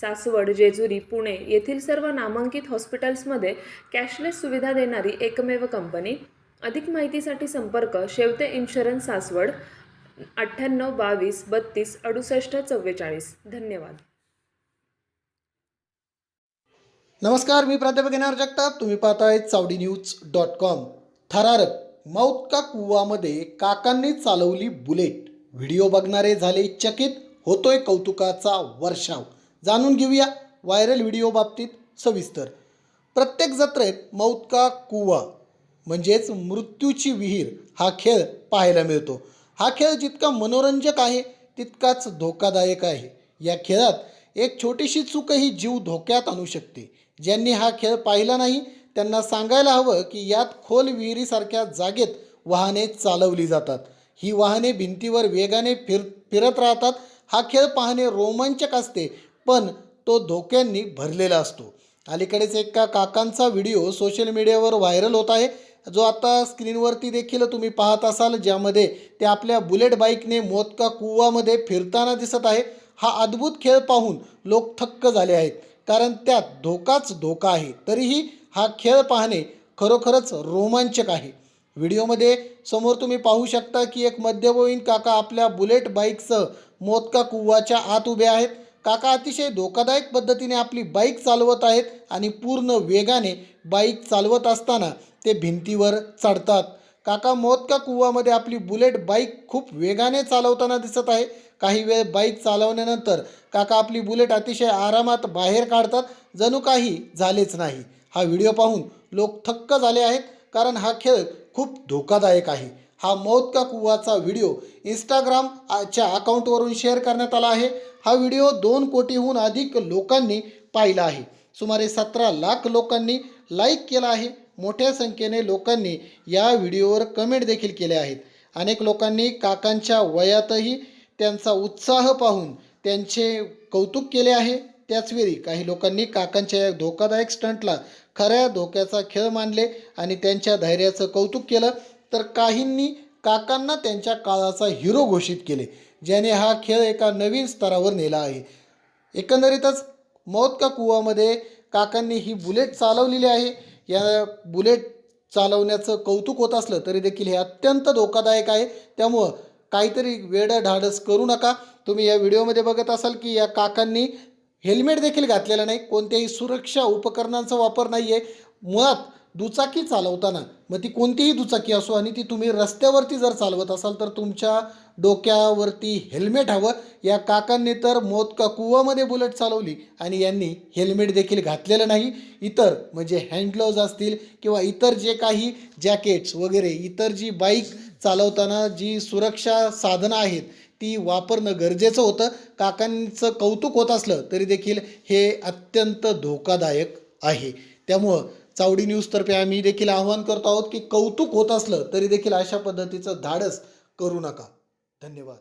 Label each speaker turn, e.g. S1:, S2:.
S1: सासवड जेजुरी पुणे येथील सर्व नामांकित हॉस्पिटल्समध्ये कॅशलेस सुविधा देणारी एकमेव कंपनी. अधिक माहितीसाठी संपर्क शेवते इन्शुरन्स सासवड अठ्ठ्याण्णव बावीस बत्तीस अडुसष्ट चव्वेचाळीस. धन्यवाद.
S2: नमस्कार मी प्राध्यापक येणार जगताप. तुम्ही पाहताय चावडी न्यूज डॉट कॉम. थरारक मौत का कुवामध्ये काकांनी चालवली बुलेट. व्हिडिओ बघणारे झाले चकित होतोय कौतुकाचा वर्षाव. जाणून घेऊया व्हायरल व्हिडिओ बाबतीत सविस्तर. प्रत्येक जत्रेत मौत का कुवा म्हणजेच मृत्यूची विहीर हा खेळ पाहायला मिळतो. हा खेळ जितका मनोरंजक आहे तितकाच धोकादायक आहे. या खेळात एक छोटीशी चूकही जीव धोक्यात आणू शकते. ज्यांनी हा खेळ पाहिला नाही त्यांना सांगायला हवं की यात खोल विहिरीसारख्या जागेत वाहने चालवली जातात. ही वाहने भिंतीवर वेगाने फिर फिरत राहतात. हा खेळ पाहणे रोमांचक असते. पण तो धोक्यांनी भरलेला असतो. अलीकडेच एका काकांचा व्हिडिओ सोशल मीडियावर व्हायरल होत आहे. जो आता स्क्रीनवरती देखील तुम्ही पाहत असाल ज्यामध्ये ते आपल्या बुलेट बाईकने मोदका कुवामध्ये फिरताना दिसत आहे. हा अद्भुत खेळ पाहून लोक थक्क झाले आहेत. कारण त्यात धोकाच धोका आहे. तरीही हा खेळ पाहणे खरोखरच रोमांचक आहे. व्हिडिओमध्ये समोर तुम्ही पाहू शकता की एक मध्यवयीन काका आपल्या बुलेट बाईकसह मोदका कुवाच्या आत उभे आहेत. काका अतिशय धोकादायक पद्धतीने आपली बाईक चालवत आहेत आणि पूर्ण वेगाने बाईक चालवत असताना ते भिंतीवर चढतात. काका मोतका कुवामध्ये आपली बुलेट बाईक खूप वेगाने चालवताना दिसत आहे. काही वेळ बाईक चालवल्यानंतर काका आपली बुलेट अतिशय आरामात बाहेर काढतात. जणू काही झालेच नाही. हा व्हिडिओ पाहून लोक थक्क झाले आहेत कारण हा खेळ खूप धोकादायक आहे. हा मौत का कुवाचा व्हिडिओ इंस्टाग्रामच्या अकाउंटवरून शेअर करण्यात आला आहे. हा व्हिडिओ दोन कोटीहून अधिक लोकांनी पाहिला आहे. सुमारे सतरा लाख लोकांनी लाईक केला आहे. मोठ्या संख्येने लोकांनी या व्हिडिओवर कमेंट देखील केल्या आहेत. अनेक लोकांनी काकांच्या वयातही त्यांचा उत्साह पाहून त्यांचे कौतुक केले आहे. त्याचवेळी काही लोकांनी काकांच्या या धोकादायक स्टंटला खऱ्या धोक्याचा खेळ मानले आणि त्यांच्या धैर्याचं कौतुक केलं. तर काहींनी काकांना त्यांच्या काळाचा हिरो घोषित केले ज्याने हा खेळ एका नवीन स्तरावर नेला आहे. एकंदरीतच मौत का कुवामध्ये काकांनी ही बुलेट चालवलेली आहे. या बुलेट चालवण्याचं कौतुक होत असलं तरी देखील हे अत्यंत धोकादायक आहे. त्यामुळं काहीतरी वेडं ढाडस करू नका. तुम्ही या व्हिडिओमध्ये बघत असाल की या काकांनी हेल्मेट देखील घातलेलं नाही. कोणत्याही सुरक्षा उपकरणांचा वापर नाही आहे मुळात दुचाकी चालवताना मग ती कोणतीही दुचाकी असो आणि ती तुम्ही रस्त्यावरती जर चालवत असाल तर तुमच्या डोक्यावरती हेल्मेट हवं. या काकांनी तर मोत का कुवामध्ये बुलेट चालवली आणि यांनी हेल्मेट देखील घातलेलं नाही. इतर म्हणजे हँडग्लोव्ज असतील किंवा इतर जे काही जॅकेट्स वगैरे इतर जी बाईक चालवताना जी सुरक्षा साधनं आहेत ती वापरणं गरजेचं होतं. काकांचं कौतुक होत असलं तरी देखील हे अत्यंत धोकादायक आहे. त्यामुळं चावडी न्यूजतर्फे आम्ही देखील आवाहन करतो आहोत की कौतुक होत असलं तरी देखील अशा पद्धतीचं धाडस करू नका. धन्यवाद.